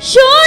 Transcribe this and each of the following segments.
show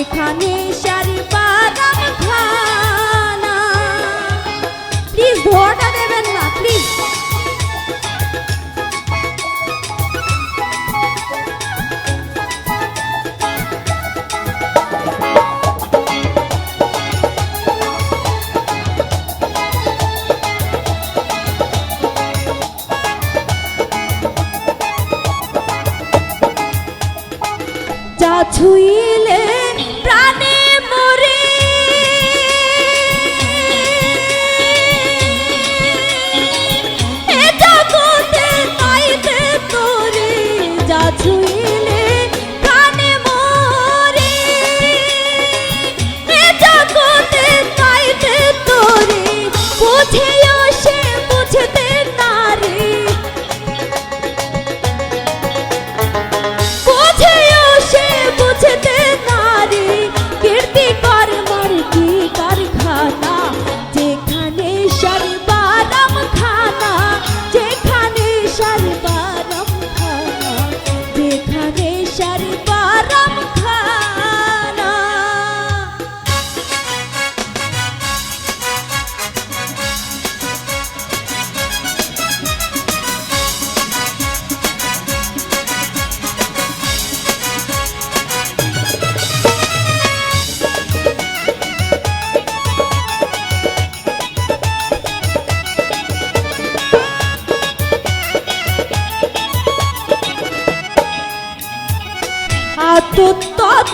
এখানে শাড়ি বাগান খানা। প্লিজ ধোয়াটা দেবেন না প্লিজ ছুইলে